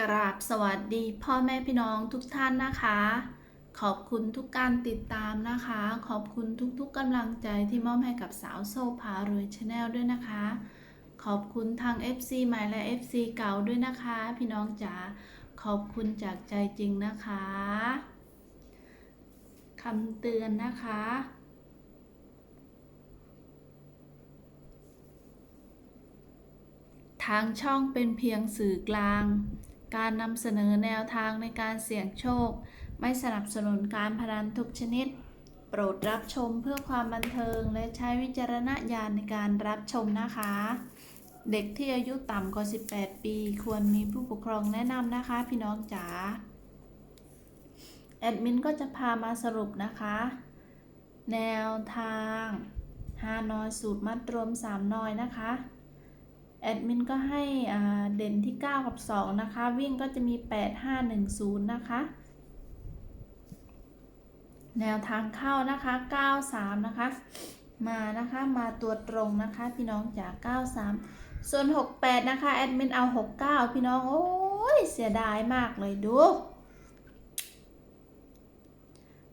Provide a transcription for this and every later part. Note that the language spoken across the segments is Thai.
กราบสวัสดีพ่อแม่พี่น้องทุกท่านนะคะ ขอบคุณทุกการติดตามนะคะ ขอบคุณทุกๆกำลังใจที่มอบให้กับสาวโซพารวยชาแนลด้วยนะคะ ขอบคุณทาง FC ใหม่และ FC เก่าด้วยนะคะ พี่น้องจ๋าขอบคุณจากใจจริงนะคะคำเตือนนะคะ ทางช่องเป็นเพียงสื่อกลาง การนำเสนอแนวทางในการเสี่ยงโชค ไม่สนับสนุนการพนันทุกชนิด โปรดรับชมเพื่อความบันเทิงและใช้วิจารณญาณในการรับชมนะคะ เด็กที่อายุต่ำกว่า 18 ปี ควรมีผู้ปกครองแนะนำนะคะ พี่น้องจ๋าแอดมินก็จะพามาสรุปนะคะ แนวทางฮานอยสูตรมัดรวม 3นอยนะคะ แอดมินก็ให้เด่นที่ 9 กับ 2 นะคะ วิ่งก็จะมี 8 5 1 0 นะคะ แนวทางเข้านะคะ 9 3 นะคะ มานะคะมาตัวตรงนะคะพี่น้องจาก 9 3 ส่วน 68 นะคะ แอดมินเอา 69 พี่น้อง โอ้ย เสียดายมากเลยดู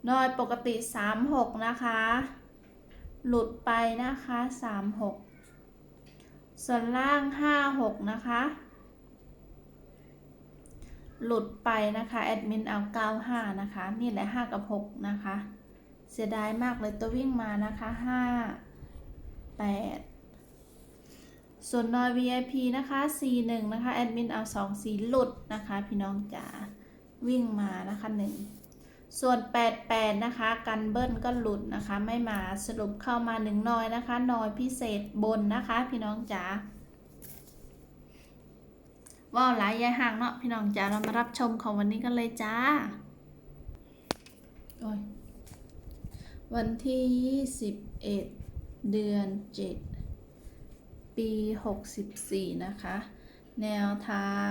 นอยปกติ 36 นะคะ หลุดไปนะคะ 36 ส่วนล่าง 5 6 นะคะ หลุดไปนะคะ แอดมินเอา 95 นะคะ นี่แหละ 5 กับ 6 นะคะ เสียดายมากเลยตัววิ่งมานะคะ 5 8 ส่วนนอย VIP นะคะ 41 นะคะ แอดมินเอา2สีหลุดนะคะ พี่น้องจ๋าวิ่งมานะคะ 1 ส่วน 88 นะคะ กันเบิ้ลก็หลุดนะคะ ไม่มาสรุปเข้ามา1นอยนะคะนอยพิเศษบนนะคะ พี่น้องจ๋าว่าวหลายยายห่างเนาะพี่น้องจ๋าเรามารับชมของวันนี้กันเลยจ้าโอ้ยวันที่ 21 เดือน 7 ปี 64 นะคะ แนวทาง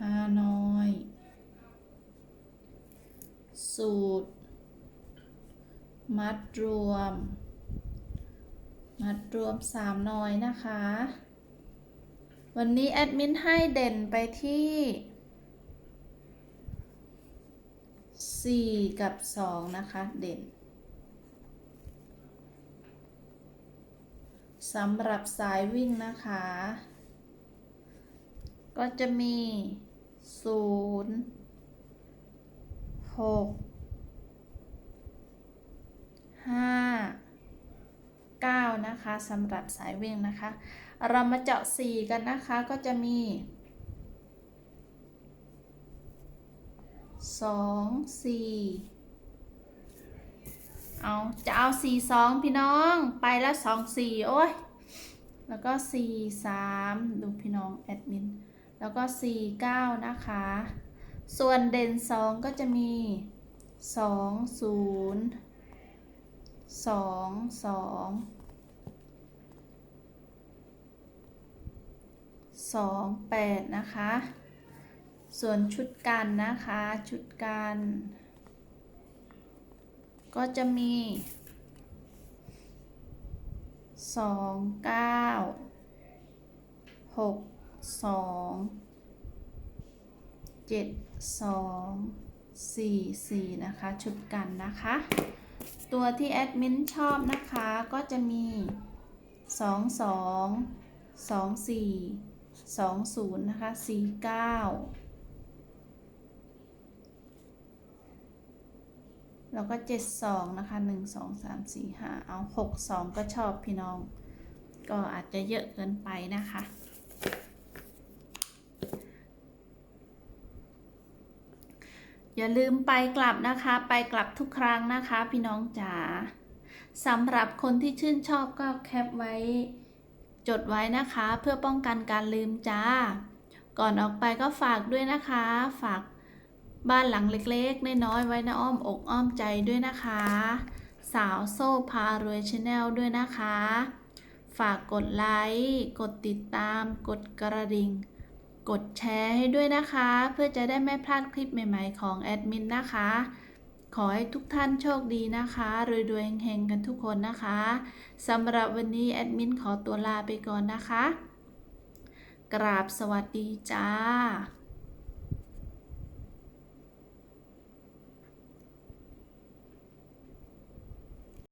ฮานอย สูตร มัดรวม มัดรวมสามน่อยนะคะ วันนี้แอดมินให้เด่นไปที่ 4 กับ 2 นะคะ เด่นสำหรับสายวิ่งนะคะ ก็จะมี 0 6 นะคะสำหรับสายวิ่งนะคะ เรามาเจาะสี่กันนะคะก็จะมีสองสี่เอาจะเอาสี่สองพี่น้องไปแล้วสองสี่โอ้ยแล้วก็สี่สามดูพี่น้องแอดมินแล้วก็สี่เก้านะคะ ส่วนเด่นสองก็จะมีสองศูนย์สองสอง สองแปดนะคะ ส่วนชุดกันนะคะ ชุดกัน ก็จะมีสองเก้าหกสองเจ็ดสองสี่สี่นะคะ ชุดกันนะคะ ตัวที่แอดมินชอบนะคะก็จะมีสองส องสองสี่สองศูนย์นะคะสี่เก้าแล้วก็เจ็ดสองนะคะหนึ่งสองสามสี่ห้าเอาหกสองก็ชอบพี่น้อง ก็อาจจะเยอะเกินไปนะคะอย่าลืมไปกลับนะคะ ไปกลับทุกครั้งนะคะ พี่น้องจ๋าสำหรับคนที่ชื่นชอบก็แคปไว้ จดไว้นะคะเพื่อป้องกันการลืมจ้า ก่อนออกไปก็ฝากด้วยนะคะ ฝากบ้านหลังเล็กๆ น้อยๆ ไว้ในอ้อมอกอ้อมใจด้วยนะคะ สาวโซ่พารวยชาแนลด้วยนะคะ ฝากกดไลค์ กดติดตาม กดกระดิ่ง กดแชร์ให้ด้วยนะคะ เพื่อจะได้ไม่พลาดคลิปใหม่ๆของแอดมินนะคะ ขอให้ทุกท่านโชคดีนะคะรวยๆเฮงๆกันทุกคนนะคะสำหรับวันนี้แอดมินขอตัวลาไปก่อนนะคะ กราบสวัสดีจ้า